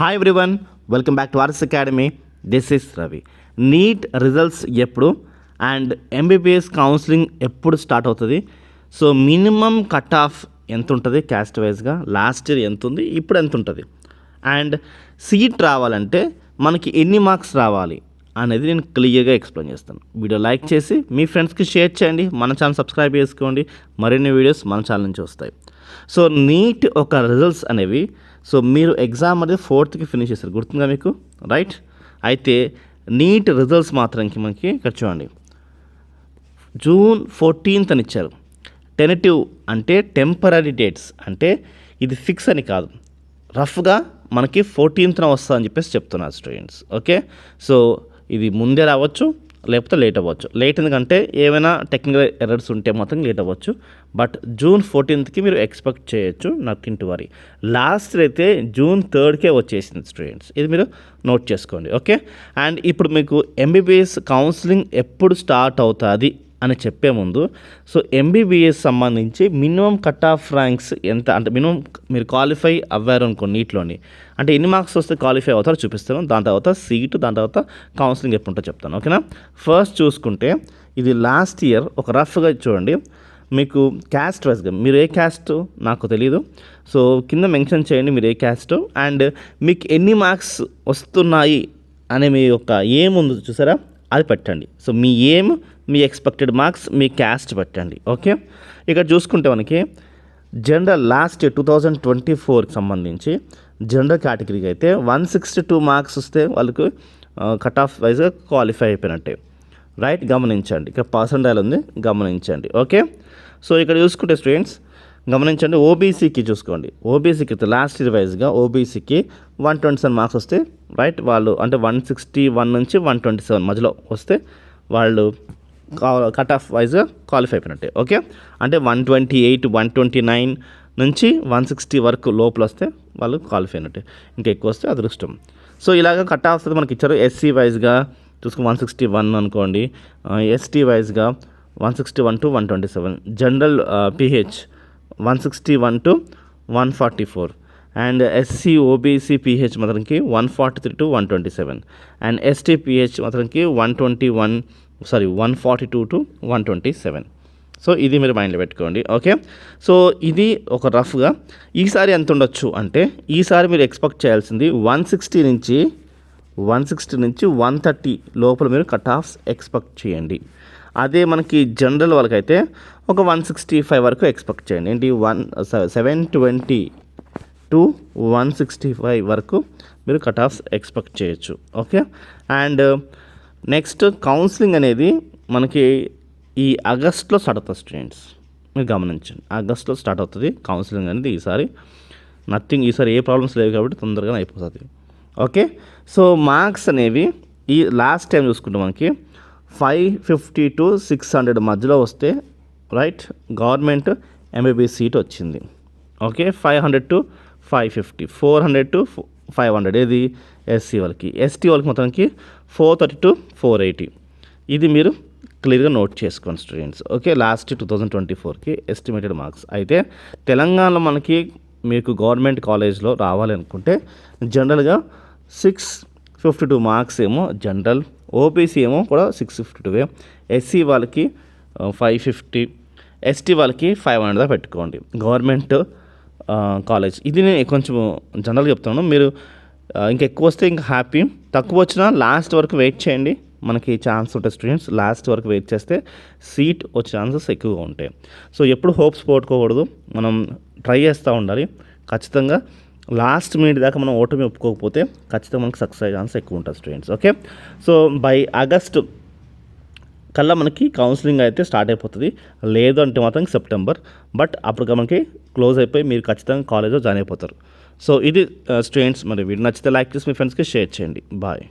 Hi everyone welcome back to RS academy this is Ravi NEET results ఎప్పుడు and MBBS counselling ఎప్పుడు start అవుతుంది? So minimum cut off ఎంత ఉంటుంది caste వైజ్గా last year ఎంత ఉంది ఇప్పుడు ఎంత ఉంటుంది అండ్ సీట్ రావాలంటే మనకి ఎన్ని మార్క్స్ రావాలి అనేది నేను క్లియర్గా ఎక్స్ప్లెయిన్ చేస్తాను. వీడియో లైక్ చేసి మీ ఫ్రెండ్స్కి షేర్ చేయండి. మన ఛానల్ సబ్స్క్రైబ్ చేసుకోండి. మరిన్ని వీడియోస్ మన ఛానల్ నుంచి వస్తాయి. సో నీట్ ఒక రిజల్ట్స్ అనేవి సో మీరు ఎగ్జామ్ అనేది ఫోర్త్కి ఫినిష్ చేస్తారు గుర్తుందా మీకు? రైట్ అయితే నీట్ రిజల్ట్స్ మాత్రంకి మనకి ఇక్కడ చూడండి. జూన్ ఫోర్టీన్త్ అని ఇచ్చారు. టెనటివ్ అంటే టెంపరీ డేట్స్ అంటే ఇది ఫిక్స్ అని కాదు. రఫ్గా మనకి ఫోర్టీన్త్న వస్తుందని అని చెప్పేసి చెప్తున్నారు స్టూడెంట్స్ ఓకే సో ఇది ముందే రావచ్చు. లేకపోతే లేట్ అవ్వచ్చు. లేట్ ఎందుకంటే ఏమైనా టెక్నికల్ ఎర్రర్స్ ఉంటే మాత్రం లేట్ అవ్వచ్చు. బట్ జూన్ ఫోర్టీన్త్కి మీరు ఎక్స్పెక్ట్ చేయొచ్చు నథింగ్ టు వరీ లాస్ట్ అయితే జూన్ థర్డ్కే వచ్చేసింది స్టూడెంట్స్ ఇది మీరు నోట్ చేసుకోండి ఓకే అండ్ ఇప్పుడు మీకు ఎంబీబీఎస్ కౌన్సిలింగ్ ఎప్పుడు స్టార్ట్ అవుతుంది? అని చెప్పే ముందు సో ఎంబీబీఎస్ సంబంధించి మినిమం కట్ ఆఫ్ ర్యాంక్స్ ఎంత? అంటే మినిమం మీరు క్వాలిఫై అవ్వారు అనుకో నీట్లోని. అంటే ఎన్ని మార్క్స్ వస్తే క్వాలిఫై అవుతారో చూపిస్తాను. దాని తర్వాత సీటు దాని తర్వాత కౌన్సిలింగ్ ఎప్పుడుంటో చెప్తాను. ఓకేనా? ఫస్ట్ చూసుకుంటే ఇది లాస్ట్ ఇయర్ ఒక రఫ్గా చూడండి. మీకు క్యాస్ట్ వైజ్గా మీరు ఏ క్యాస్ట్? నాకు తెలియదు సో కింద మెన్షన్ చేయండి మీరు ఏ క్యాస్ట్. అండ్ మీకు ఎన్ని మార్క్స్ వస్తున్నాయి అనే మీ యొక్క ఏముంది చూసారా? అది పెట్టండి. సో మీ ఏం మీ ఎక్స్పెక్టెడ్ మార్క్స్ మీ క్యాస్ట్ పెట్టండి. ఓకే ఇక్కడ చూసుకుంటే మనకి general last two thousand twenty ఫోర్కి సంబంధించి జనరల్ కేటగిరీకి అయితే వన్ సిక్స్టీ టూ మార్క్స్ వస్తే వాళ్ళకు కట్ ఆఫ్ వైజ్గా క్వాలిఫై అయిపోయినట్టే. రైట్ గమనించండి. ఇక్కడ పర్సంటైల్ ఉంది. గమనించండి. ఓకే సో ఇక్కడ చూసుకుంటే స్టూడెంట్స్ గమనించండి ఓబీసీకి చూసుకోండి. ఓబీసీకి లాస్ట్ ఇయర్ వైజ్గా ఓబీసీకి వన్ ట్వంటీ సెవెన్ మార్క్స్ వస్తే రైట్ వాళ్ళు అంటే వన్ సిక్స్టీ వన్ నుంచి వన్ ట్వంటీ సెవెన్ మధ్యలో వస్తే వాళ్ళు కట్ ఆఫ్ వైజ్గా క్వాలిఫై అయిపోయినట్టే ఓకే అంటే one twenty eight one twenty nine నుంచి వన్ సిక్స్టీ వరకు లోపల వస్తే వాళ్ళు క్వాలిఫై అయినట్టే ఇంకా ఎక్కువ వస్తే అదృష్టం. సో ఇలాగ కట్ ఆఫ్ మనకి ఇచ్చారు ఎస్సీ వైజ్గా చూసుకుని వన్ సిక్స్టీ వన్ అనుకోండి. ఎస్టీ వైజ్గా one sixty one to one twenty seven general PH one sixty one to one forty four and SC OBC PH మాత్రంకి one forty three to one twenty seven and ST PH మాత్రంకి one twenty one sorry one forty two to one twenty seven so ఇది మీరు మైండ్లో పెట్టుకోండి okay so ఇది ఒక రఫ్గా. ఈసారి ఎంత ఉండొచ్చు అంటే ఈసారి మీరు ఎక్స్పెక్ట్ చేయాల్సింది వన్ సిక్స్టీ నుంచి వన్ సిక్స్టీ నుంచి వన్ థర్టీ లోపల మీరు కట్ ఆఫ్స్ ఎక్స్పెక్ట్ చేయండి. అదే మనకి జనరల్ వాళ్ళకైతే ఒక వన్ సిక్స్టీ ఫైవ్ వరకు ఎక్స్పెక్ట్ చేయండి. ఏంటి? One seven twenty to one sixty five వరకు మీరు కట్ ఆఫ్స్ ఎక్స్పెక్ట్ చేయొచ్చు. ఓకే? అండ్ నెక్స్ట్ కౌన్సిలింగ్ అనేది మనకి ఈ ఆగస్ట్లో స్టార్ట్ అవుతుంది స్టూడెంట్స్. మీరు గమనించండి. ఆగస్ట్లో స్టార్ట్ అవుతుంది కౌన్సిలింగ్ అనేది ఈసారి. నథింగ్ ఈసారి ఏ ప్రాబ్లమ్స్ లేవు కాబట్టి తొందరగా అయిపోతుంది. ఓకే? సో మార్క్స్ అనేవి ఈ లాస్ట్ టైం చూసుకుంటే మనకి five fifty to six hundred మధ్యలో వస్తే రైట్ గవర్నమెంట్ ఎంబీబీ సీట్ వచ్చింది. Okay? Five hundred to five fifty four hundred to five hundred ఏది? ఎస్సీ వాళ్ళకి. ఎస్టీ వాళ్ళకి మొత్తానికి four thirty to four eighty. ఇది మీరు క్లియర్గా నోట్ చేసుకోండి students. Okay? Last two thousand twenty ఫోర్కి ఎస్టిమేటెడ్ మార్క్స్. అయితే తెలంగాణలో మనకి మీకు గవర్నమెంట్ కాలేజ్లో రావాలనుకుంటే జనరల్గా సిక్స్ ఫిఫ్టీ టూ మార్క్స్ ఏమో జనరల్ ఓబీసీ ఏమో కూడా సిక్స్ ఫిఫ్టీ టూ ఎస్సీ వాళ్ళకి ఫైవ్ ఫిఫ్టీ ఎస్టీ వాళ్ళకి ఫైవ్ హండ్రెడ్ పెట్టుకోండి. Government college. ఇది నేను కొంచెం జనరల్గా చెప్తున్నాను మీరు ఇంకా ఎక్కువ వస్తే ఇంకా హ్యాపీ. తక్కువ వచ్చినా లాస్ట్ వరకు వెయిట్ చేయండి. మనకి ఛాన్స్ ఉంటుంది స్టూడెంట్స్ లాస్ట్ వరకు వెయిట్ చేస్తే సీట్ వచ్చే ఛాన్సెస్ ఎక్కువగా ఉంటాయి. సో ఎప్పుడు హోప్స్ పోగొట్టుకోకూడదు. మనం ట్రై చేస్తూ ఉండాలి. ఖచ్చితంగా లాస్ట్ మినిట్ దాకా మనం ఓటమి ఒప్పుకోకపోతే ఖచ్చితంగా మనకి సక్సెస్ అయ్యే ఛాన్స్ ఎక్కువ ఉంటుంది students okay so by August కల్లా మనకి కౌన్సిలింగ్ అయితే స్టార్ట్ అయిపోతుంది. లేదు అంటే మాత్రం సెప్టెంబర్ బట్ అప్పుడు మనకి క్లోజ్ అయిపోయి మీరు ఖచ్చితంగా కాలేజ్లో జాయిన్ అయిపోతారు. సో ఇది uh, స్టూడెంట్స్ మరి వీడియో నచ్చితే లైక్ చేసి మీ ఫ్రెండ్స్కి షేర్ చేయండి. బాయ్